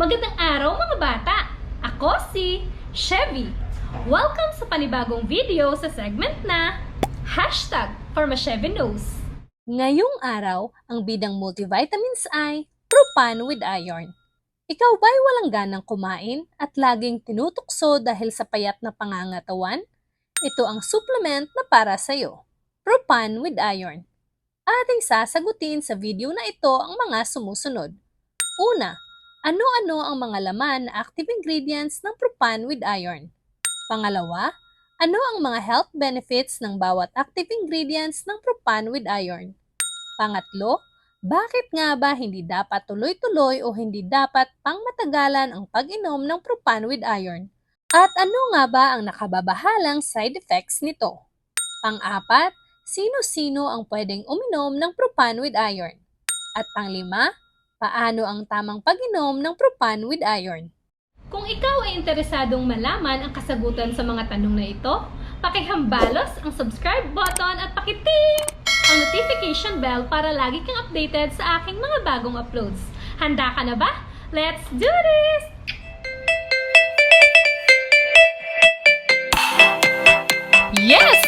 Magandang araw mga bata! Ako si Chevy. Welcome sa panibagong video sa segment na Hashtag for my Chevy Knows. Ngayong araw, ang bidang multivitamins ay Propan with Iron. Ikaw ba'y walang ganang kumain at laging tinutukso dahil sa payat na pangangatawan? Ito ang supplement na para sa'yo. Propan with Iron. Ating sasagutin sa video na ito ang mga sumusunod. Una, ano-ano ang mga laman na active ingredients ng Propan with Iron? Pangalawa, ano ang mga health benefits ng bawat active ingredients ng Propan with Iron? Pangatlo, bakit nga ba hindi dapat tuloy-tuloy o hindi dapat pangmatagalan ang pag-inom ng Propan with Iron? At ano nga ba ang nakababahalang side effects nito? Pang-apat, sino-sino ang pwedeng uminom ng Propan with Iron? At panglima, paano ang tamang pag-inom ng Propan with Iron? Kung ikaw ay interesadong malaman ang kasagutan sa mga tanong na ito, pakihambalos ang subscribe button at pakiting ang notification bell para lagi kang updated sa aking mga bagong uploads. Handa ka na ba? Let's do this! Yes!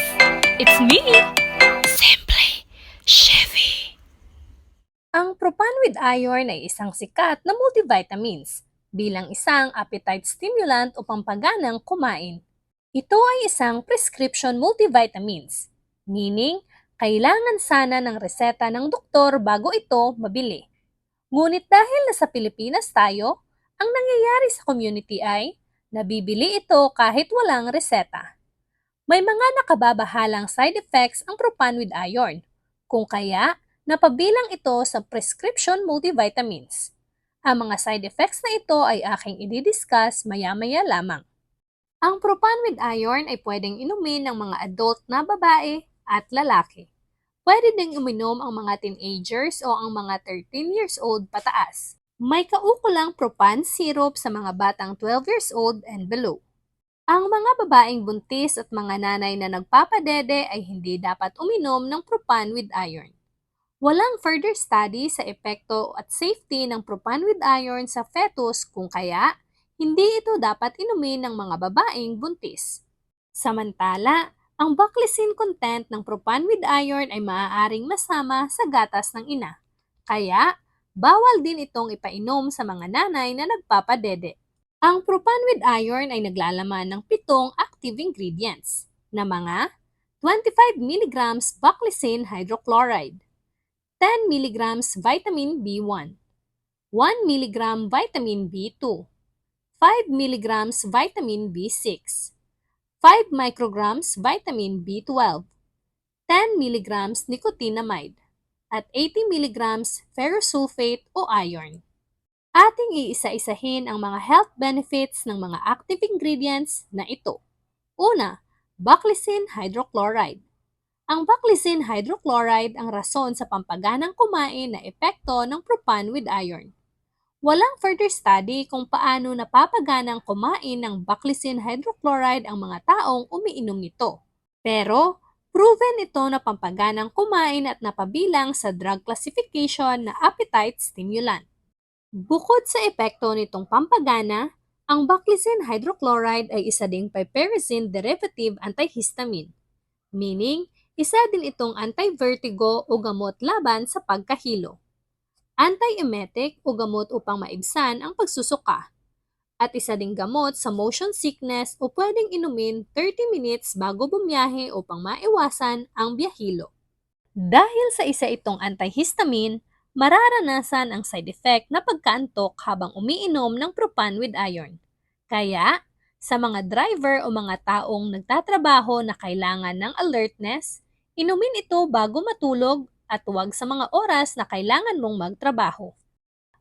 It's me! With Iron ay isang sikat na multivitamins bilang isang appetite stimulant o pampaganang kumain. Ito ay isang prescription multivitamins, meaning kailangan sana ng reseta ng doktor bago ito mabili. Ngunit dahil nasa Pilipinas tayo, ang nangyayari sa community ay nabibili ito kahit walang reseta. May mga nakababahalang side effects ang Propan with Iron, kung kaya napabilang ito sa prescription multivitamins. Ang mga side effects na ito ay aking ididiscuss maya-maya lamang. Ang Propan with Iron ay pwedeng inumin ng mga adult na babae at lalaki. Pwede ding uminom ang mga teenagers o ang mga 13 years old pataas. May kaukulang Propan syrup sa mga batang 12 years old and below. Ang mga babaeng buntis at mga nanay na nagpapadede ay hindi dapat uminom ng Propan with Iron. Walang further study sa epekto at safety ng Propan with Iron sa fetus kung kaya hindi ito dapat inumin ng mga babaeng buntis. Samantala, ang baclysine content ng Propan with Iron ay maaaring masama sa gatas ng ina. Kaya, bawal din itong ipainom sa mga nanay na nagpapadede. Ang Propan with Iron ay naglalaman ng pitong active ingredients na mga 25 mg baclysine hydrochloride, 10 mg vitamin B1, 1 mg vitamin B2, 5 mg vitamin B6, 5 micrograms vitamin B12, 10 mg nicotinamide, at 80 mg ferrosulfate o iron. Ating iisa-isahin ang mga health benefits ng mga active ingredients na ito. Una, baclysine hydrochloride. Ang baclysine hydrochloride ang rason sa pampaganang kumain na epekto ng propan with iron. Walang further study kung paano napapaganang kumain ng baclysine hydrochloride ang mga taong umiinom nito. Pero, proven ito na pampaganang kumain at napabilang sa drug classification na appetite stimulant. Bukod sa epekto nitong pampagana, ang baclysine hydrochloride ay isa ding piperazine derivative antihistamine, meaning isa din itong anti-vertigo o gamot laban sa pagkahilo. Anti-emetic o gamot upang maibsan ang pagsusuka. At isa ding gamot sa motion sickness o pwedeng inumin 30 minutes bago bumiyahe upang maiwasan ang biyahilo. Dahil sa isa itong antihistamine, mararanasan ang side effect na pagkaantok habang umiinom ng propan with iron. Kaya, sa mga driver o mga taong nagtatrabaho na kailangan ng alertness, inumin ito bago matulog at huwag sa mga oras na kailangan mong magtrabaho.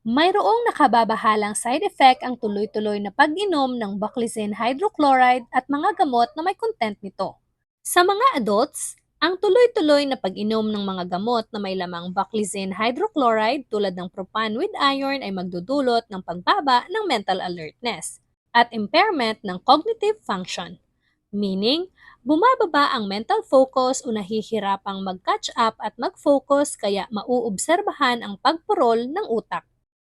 Mayroong nakababahalang side effect ang tuloy-tuloy na pag-inom ng baclysine hydrochloride at mga gamot na may content nito. Sa mga adults, ang tuloy-tuloy na pag-inom ng mga gamot na may lamang baclysine hydrochloride tulad ng propan with iron ay magdudulot ng pagbaba ng mental alertness at impairment ng cognitive function. Meaning, bumababa ang mental focus o nahihirapang mag-catch up at mag-focus kaya mauobserbahan ang pagpurol ng utak.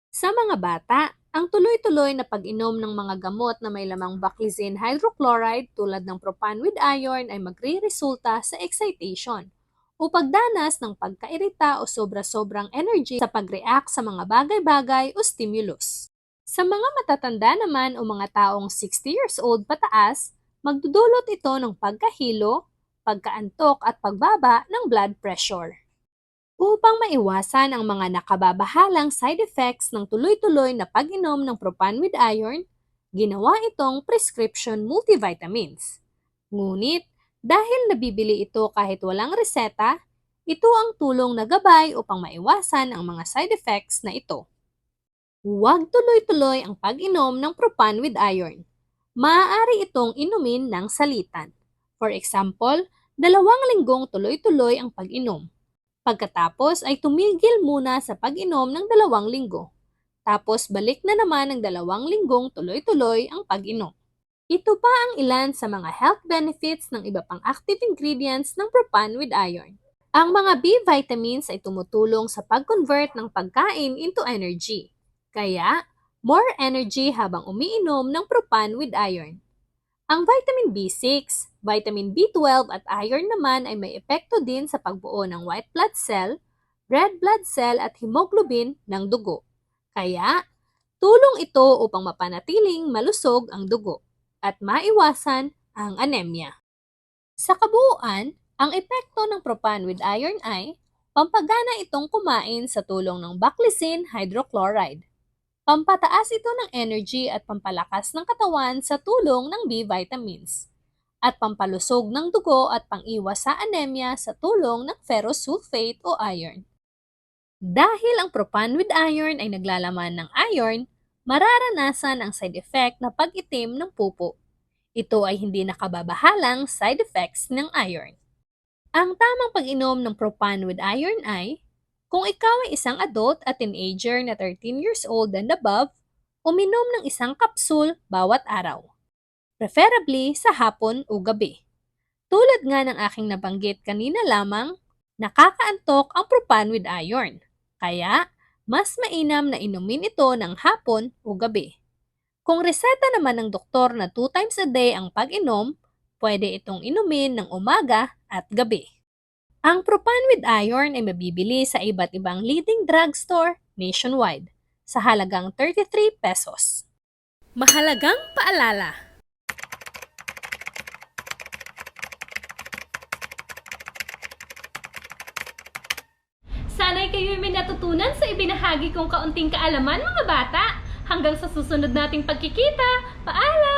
Sa mga bata, Ang tuloy-tuloy na pag-inom ng mga gamot na may lamang baclizine hydrochloride tulad ng propan with iron ay magre-resulta sa excitation o pagdanas ng pagkairita o sobra-sobrang energy sa pag-react sa mga bagay-bagay o stimulus. Sa mga matatanda naman o mga taong 60 years old pataas, magdudulot ito ng pagkahilo, pagkaantok at pagbaba ng blood pressure. Upang maiwasan ang mga nakababahalang side effects ng tuloy-tuloy na pag-inom ng propan with iron, ginawa itong prescription multivitamins. Ngunit, dahil nabibili ito kahit walang reseta, ito ang tulong na gabay upang maiwasan ang mga side effects na ito. Huwag tuloy-tuloy ang pag-inom ng propan with iron. Maaari itong inumin ng salitan. For example, dalawang linggong tuloy-tuloy ang pag-inom. Pagkatapos ay tumigil muna sa pag-inom ng dalawang linggo. Tapos balik na naman ng dalawang linggong tuloy-tuloy ang pag-inom. Ito pa ang ilan sa mga health benefits ng iba pang active ingredients ng propan with iron. Ang mga B vitamins ay tumutulong sa pag-convert ng pagkain into energy. Kaya, more energy habang umiinom ng propan with iron. Ang vitamin B6, vitamin B12 at iron naman ay may epekto din sa pagbuo ng white blood cell, red blood cell at hemoglobin ng dugo. Kaya, tulong ito upang mapanatiling malusog ang dugo at maiwasan ang anemia. Sa kabuuan, ang epekto ng propan with iron ay pampagana itong kumain sa tulong ng baclizine hydrochloride. Pampataas ito ng energy at pampalakas ng katawan sa tulong ng B vitamins. At pampalusog ng dugo at pangiwas sa anemia sa tulong ng ferrous sulfate o iron. Dahil ang propan with iron ay naglalaman ng iron, mararanasan ang side effect na pag-itim ng pupo. Ito ay hindi nakababahalang side effects ng iron. Ang tamang pag-inom ng propan with iron ay kung ikaw ay isang adult at teenager na 13 years old and above, uminom ng isang kapsul bawat araw. Preferably sa hapon o gabi. Tulad nga ng aking nabanggit kanina lamang, nakakaantok ang propan with iron. Kaya, mas mainam na inumin ito ng hapon o gabi. Kung reseta naman ng doktor na 2 times a day ang pag-inom, pwede itong inumin ng umaga at gabi. Ang Propan with Iron ay mabibili sa iba't ibang leading drugstore nationwide sa halagang 33 pesos. Mahalagang paalala! Sana'y kayo'y may natutunan sa ibinahagi kong kaunting kaalaman mga bata. Hanggang sa susunod nating pagkikita, paalam!